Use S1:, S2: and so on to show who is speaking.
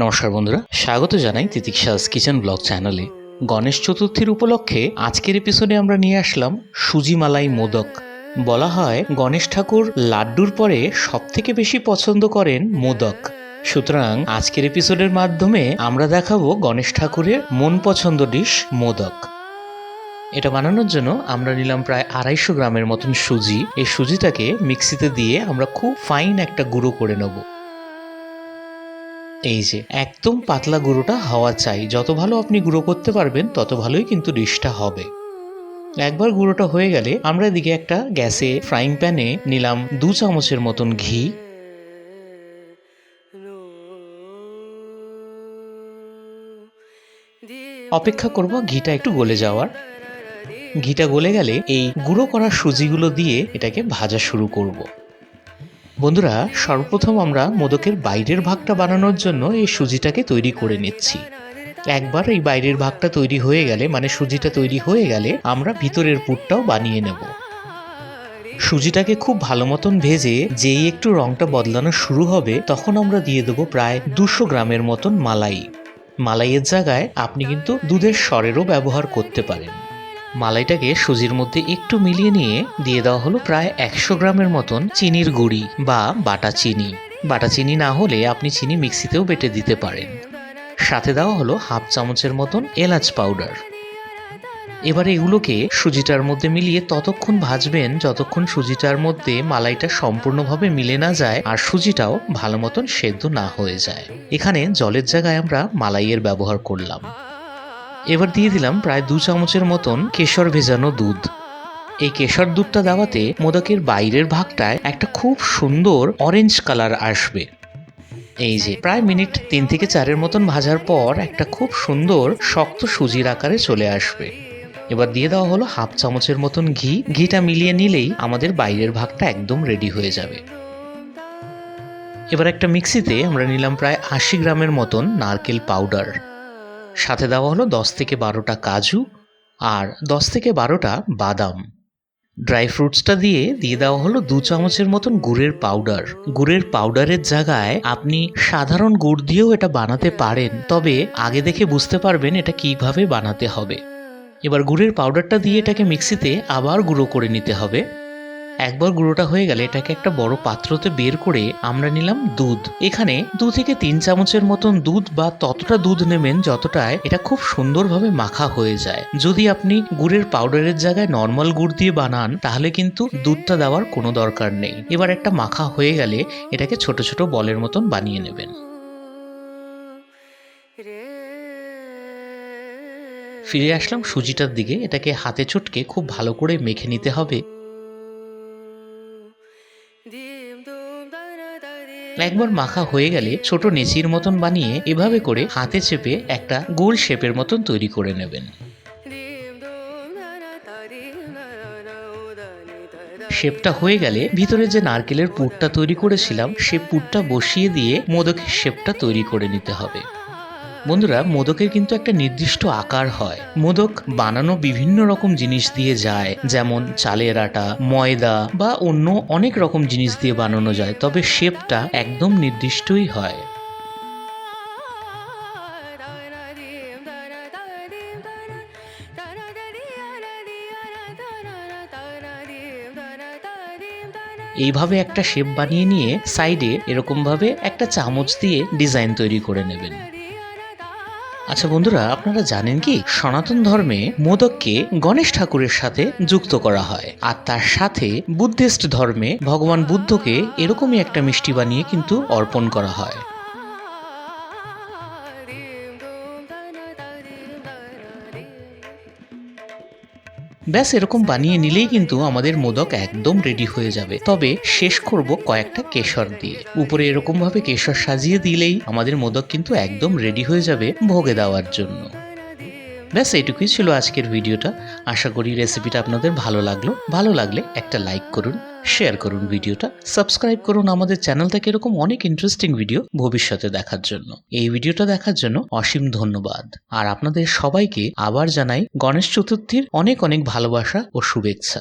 S1: নমস্কার বন্ধুরা। স্বাগত জানাই তিতিক্ষাস কিচেন ব্লগ চ্যানেলে। গণেশ চতুর্থীর উপলক্ষে আজকের এপিসোডে আমরা নিয়ে আসলাম সুজি মালাই মোদক। বলা হয়, গণেশ ঠাকুর লাড্ডুর পরে সব থেকে বেশি পছন্দ করেন মোদক। সুতরাং আজকের এপিসোডের মাধ্যমে আমরা দেখাবো গণেশ ঠাকুরের মন পছন্দ ডিশ মোদক। এটা বানানোর জন্য আমরা নিলাম প্রায় আড়াইশো গ্রামের মতন সুজি। এই সুজিটাকে মিক্সিতে দিয়ে আমরা খুব ফাইন একটা গুঁড়ো করে নেব। এই যে, একদম পাতলা গুঁড়োটা হওয়া চাই। যত ভালো আপনি গুঁড়ো করতে পারবেন, তত ভালোই কিন্তু ডিশটা হবে। একবার গুঁড়োটা হয়ে গেলে আমরা এদিকে একটা গ্যাসে ফ্রাইং প্যানে নিলাম দু চামচের মতন ঘি। অপেক্ষা করব ঘিটা একটু গলে যাওয়ার। ঘিটা গলে গেলে এই গুঁড়ো করা সুজিগুলো দিয়ে এটাকে ভাজা শুরু করব। বন্ধুরা, সর্বপ্রথম আমরা মোদকের বাইরের ভাগটা বানানোর জন্য এই সুজিটাকে তৈরি করে নিচ্ছি। একবার এই বাইরের ভাগটা তৈরি হয়ে গেলে মানে সুজিটা তৈরি হয়ে গেলে আমরা ভিতরের পুরটাও বানিয়ে নেব। সুজিটাকে খুব ভালো মতন ভেজে যেই একটু রংটা বদলানো শুরু হবে, তখন আমরা দিয়ে দেবো প্রায় দুশো গ্রামের মতন মালাই। মালাইয়ের জায়গায় আপনি কিন্তু দুধের স্বরেরও ব্যবহার করতে পারেন। মালাইটাকে সুজির মধ্যে একটু মিলিয়ে নিয়ে দিয়ে দেওয়া হলো প্রায় একশো গ্রামের মতন চিনির গুঁড়ি বা বাটা চিনি। বাটা চিনি না হলে আপনি চিনি মিক্সিতেও বেটে দিতে পারেন। সাথে দেওয়া হলো হাফ চামচের মতন এলাচ পাউডার। এবার এগুলোকে সুজিটার মধ্যে মিলিয়ে ততক্ষণ ভাজবেন যতক্ষণ সুজিটার মধ্যে মালাইটা সম্পূর্ণভাবে মিলে না যায় আর সুজিটাও ভালো মতন সেদ্ধ না হয়ে যায়। এখানে জলের জায়গায় আমরা মালাইয়ের ব্যবহার করলাম। এবার দিয়ে দিলাম প্রায় দু চামচের মতন কেশর ভেজানো দুধ। এই কেশর দুধটা দেওয়াতে মোদকের বাইরের ভাগটায় একটা খুব সুন্দর অরেঞ্জ কালার আসবে। এই যে, প্রায় মিনিট তিন থেকে চারের মতন ভাজার পর একটা খুব সুন্দর শক্ত সুজির আকারে চলে আসবে। এবার দিয়ে দেওয়া হলো হাফ চামচের মতন ঘি। ঘিটা মিলিয়ে নিলেই আমাদের বাইরের ভাগটা একদম রেডি হয়ে যাবে। এবার একটা মিক্সিতে আমরা নিলাম প্রায় আশি গ্রামের মতন নারকেল পাউডার সাথে দেওয়া হলো দশ থেকে বারোটা কাজু আর দশ থেকে বারোটা বাদাম। ড্রাই ফ্রুটসটা দিয়ে দিয়ে দেওয়া হলো দু চামচের মতন গুড়ের পাউডার গুড়ের পাউডারের জায়গায় আপনি সাধারণ গুড় দিয়েও এটা বানাতে পারেন, তবে আগে দেখে বুঝতে পারবেন এটা কীভাবে বানাতে হবে। এবার গুড়ের পাউডারটা দিয়ে এটাকে মিক্সিতে আবার গুঁড়ো করে নিতে হবে। একবার গুঁড়োটা হয়ে গেলে এটাকে একটা বড় পাত্রতে বের করে আমরা নিলাম দুধ। এখানে দু থেকে তিন চামচের মতন দুধ বা ততটা দুধ নেবেন যতটায় এটা খুব সুন্দরভাবে মাখা হয়ে যায়। যদি আপনি গুড়ের পাউডারের জায়গায় নর্মাল গুড় দিয়ে বানান, তাহলে কিন্তু দুধটা দেওয়ার কোনো দরকার নেই। এবার একটা মাখা হয়ে গেলে এটাকে ছোট ছোট বলের মতন বানিয়ে নেবেন। ফিরে আসলাম সুজিটার দিকে। এটাকে হাতে চটকে খুব ভালো করে মেখে নিতে হবে। একবার মাখা হয়ে গেলে ছোট নেচির মতন বানিয়ে এভাবে করে হাতে চেপে একটা গোল শেপের মতন তৈরি করে নেবেন। শেপটা হয়ে গেলে ভিতরে যে নারকেলের পুরটা তৈরি করেছিলাম, সে পুরটা বসিয়ে দিয়ে মোদকের শেপটা তৈরি করে নিতে হবে। বন্ধুরা, মোদকের কিন্তু একটা নির্দিষ্ট আকার হয়। মোদক বানানো বিভিন্ন রকম জিনিস দিয়ে যায়, যেমন চালের আটা, ময়দা বা অন্য অনেক রকম জিনিস দিয়ে বানানো যায়, তবে শেপটা একদম নির্দিষ্টই হয়। এইভাবে একটা শেপ বানিয়ে নিয়ে সাইডে এরকমভাবে একটা চামচ দিয়ে ডিজাইন তৈরি করে নেবেন। আচ্ছা বন্ধুরা, আপনারা জানেন কি? সনাতন ধর্মে মোদককে গণেশ ঠাকুরের সাথে যুক্ত করা হয়। আর তার সাথে বুদ্ধিস্ট ধর্মে ভগবান বুদ্ধকে এরকমই একটা মিষ্টি বানিয়ে কিন্তু অর্পণ করা হয়। ব্যাস, এরকম বানিয়ে নিলেই কিন্তু আমাদের মোদক একদম রেডি হয়ে যাবে। তবে শেষ করব কয়েকটা কেশর দিয়ে। উপরে এরকম ভাবে কেশর সাজিয়ে দিলেই আমাদের মোদক কিন্তু একদম রেডি হয়ে যাবে ভোগে দেওয়ার জন্য। ব্যাস এটুকুই ছিল আজকের ভিডিওটা। আশা করি রেসিপিটা আপনাদের ভালো লাগল। ভালো লাগলে একটা লাইক করুন শেয়ার করুন ভিডিওটা। সাবস্ক্রাইব করুন আমাদের চ্যানেল থেকে এরকম অনেক ইন্টারেস্টিং ভিডিও ভবিষ্যতে দেখার জন্য। এই ভিডিওটা দেখার জন্য অসীম ধন্যবাদ। আর আপনাদের সবাইকে আবার জানাই গণেশ চতুর্থীর অনেক অনেক ভালোবাসা ও শুভেচ্ছা।